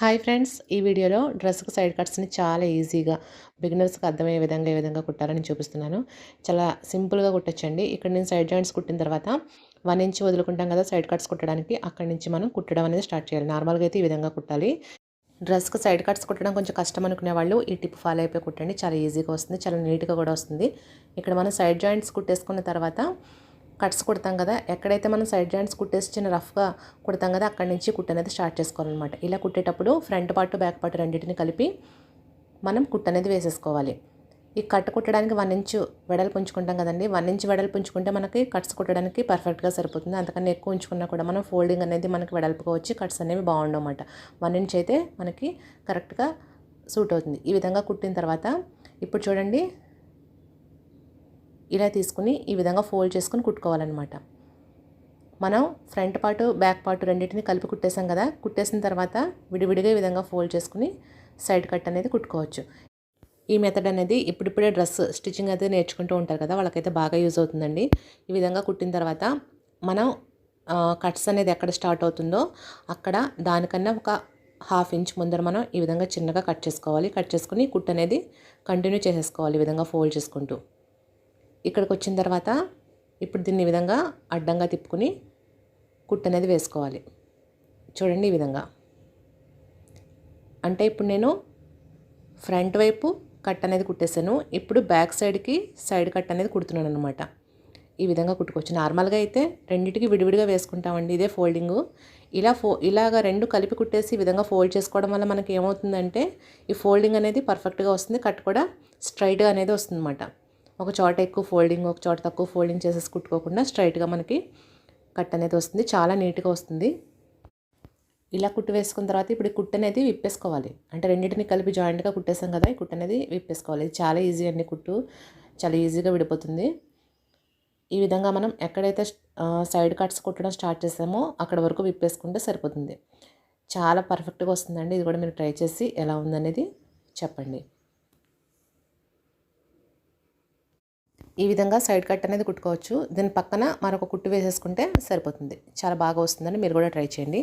Hi friends ఈ వీడియోలో డ్రెస్కి సైడ్ కట్స్ని చాలా ఈజీగా బిగినర్స్కి అర్థమయ్యే విధంగా ఏ విధంగా కుట్టాలని చూపిస్తున్నాను. చాలా సింపుల్గా కుట్టచ్చండి. ఇక్కడ నేను సైడ్ జాయింట్స్ కుట్టిన తర్వాత వన్ ఇంచ్ వదులుకుంటాం కదా సైడ్ కట్స్ కుట్టడానికి. అక్కడి నుంచి మనం కుట్టడం అనేది స్టార్ట్ చేయాలి. నార్మల్గా అయితే ఈ విధంగా కుట్టాలి. డ్రెస్కి సైడ్ కట్స్ కుట్టడం కొంచెం కష్టం అనుకునే వాళ్ళు ఈ టిప్ ఫాలో అయిపోయి కుట్టండి. చాలా ఈజీగా వస్తుంది. చాలా నీట్గా కూడా వస్తుంది. ఇక్కడ మనం సైడ్ జాయింట్స్ కుట్టేసుకున్న తర్వాత కట్స్ కుడతాం కదా ఎక్కడైతే మనం సైడ్ జాయింట్స్ కుట్టేసి చిన్న రఫ్గా కుడతాం కదా అక్కడి నుంచి కుట్ అనేది స్టార్ట్ చేసుకోవాలన్నమాట. ఇలా కుట్టేటప్పుడు ఫ్రంట్ పార్ట్ బ్యాక్ పార్ట్ రెండింటిని కలిపి మనం కుట్ అనేది వేసేసుకోవాలి. ఈ కట్ కుట్టడానికి వన్ ఇంచు వెడల్పు ఉంచుకుంటాం కదండి వన్ ఇంచ్ వెడల్పు ఉంచుకుంటే మనకి కట్స్ కుట్టడానికి పర్ఫెక్ట్గా సరిపోతుంది. అంతకన్నా ఎక్కువ ఉంచుకున్నా కూడా మనం ఫోల్డింగ్ అనేది మనకి వెడల్పుగా వచ్చి కట్స్ అనేవి బాగుండమాట వన్ ఇంచ్ అయితే మనకి కరెక్ట్గా సూట్ అవుతుంది. ఈ విధంగా కుట్టిన తర్వాత ఇప్పుడు చూడండి ఇలా తీసుకుని ఈ విధంగా ఫోల్డ్ చేసుకుని కుట్టుకోవాలన్నమాట. మనం ఫ్రంట్ పార్ట్ బ్యాక్ పార్ట్ రెండింటిని కలిపి కుట్టేసాం కదా కుట్టేసిన తర్వాత విడివిడిగా ఈ విధంగా ఫోల్డ్ చేసుకుని సైడ్ కట్ అనేది కుట్టుకోవచ్చు. ఈ మెథడ్ అనేది ఇప్పుడిప్పుడే డ్రెస్ స్టిచ్చింగ్ అయితే నేర్చుకుంటూ ఉంటారు కదా వాళ్ళకైతే బాగా యూజ్ అవుతుందండి. ఈ విధంగా కుట్టిన తర్వాత మనం కట్స్ అనేది ఎక్కడ స్టార్ట్ అవుతుందో అక్కడ దానికన్నా ఒక హాఫ్ ఇంచ్ ముందర మనం ఈ విధంగా చిన్నగా కట్ చేసుకోవాలి. కట్ చేసుకుని కుట్ అనేది కంటిన్యూ చేసేసుకోవాలి ఈ విధంగా ఫోల్డ్ చేసుకుంటూ. ఇక్కడికి వచ్చిన తర్వాత ఇప్పుడు దీన్ని ఈ విధంగా అడ్డంగా తిప్పుకుని కుట్టు అనేది వేసుకోవాలి. చూడండి ఈ విధంగా. అంటే ఇప్పుడు నేను ఫ్రంట్ వైపు కట్ అనేది కుట్టేశాను ఇప్పుడు బ్యాక్ సైడ్కి సైడ్ కట్ అనేది కుడుతున్నాను అనమాట ఈ విధంగా కుట్టుకోవచ్చు. నార్మల్గా అయితే రెండింటికి విడివిడిగా వేసుకుంటామండి ఇదే ఫోల్డింగు. ఇలా ఫో ఇలాగ రెండు కలిపి కుట్టేసి ఈ విధంగా ఫోల్డ్ చేసుకోవడం వల్ల మనకి ఏమవుతుందంటే ఈ ఫోల్డింగ్ అనేది పర్ఫెక్ట్గా వస్తుంది. కట్ కూడా స్ట్రైట్గా అనేది వస్తుంది అనమాట ఒక చోట ఎక్కువ ఫోల్డింగ్ ఒక చోట తక్కువ ఫోల్డింగ్ చేసేసి కుట్టుకోకుండా స్ట్రైట్గా మనకి కట్ అనేది వస్తుంది. చాలా నీట్గా వస్తుంది. ఇలా కుట్టు వేసుకున్న తర్వాత ఇప్పుడు ఈ కుట్టు అనేది విప్పేసుకోవాలి. అంటే రెండింటిని కలిపి జాయింట్గా కుట్టేసాం కదా ఈ కుట్టు అనేది విప్పేసుకోవాలి. చాలా ఈజీ అండి కుట్టు. చాలా ఈజీగా విడిపోతుంది. ఈ విధంగా మనం ఎక్కడైతే సైడ్ కట్స్ కుట్టడం స్టార్ట్ చేసామో అక్కడ వరకు విప్పేసుకుంటే సరిపోతుంది. చాలా పర్ఫెక్ట్గా వస్తుందండి. ఇది కూడా మీరు ట్రై చేసి ఎలా ఉందనేది చెప్పండి. ఈ విధంగా సైడ్ కట్ అనేది కుట్టుకోవచ్చు. దీని పక్కన మరొక కుట్టు వేసేసుకుంటే సరిపోతుంది. చాలా బాగా వస్తుందని మీరు కూడా ట్రై చేయండి.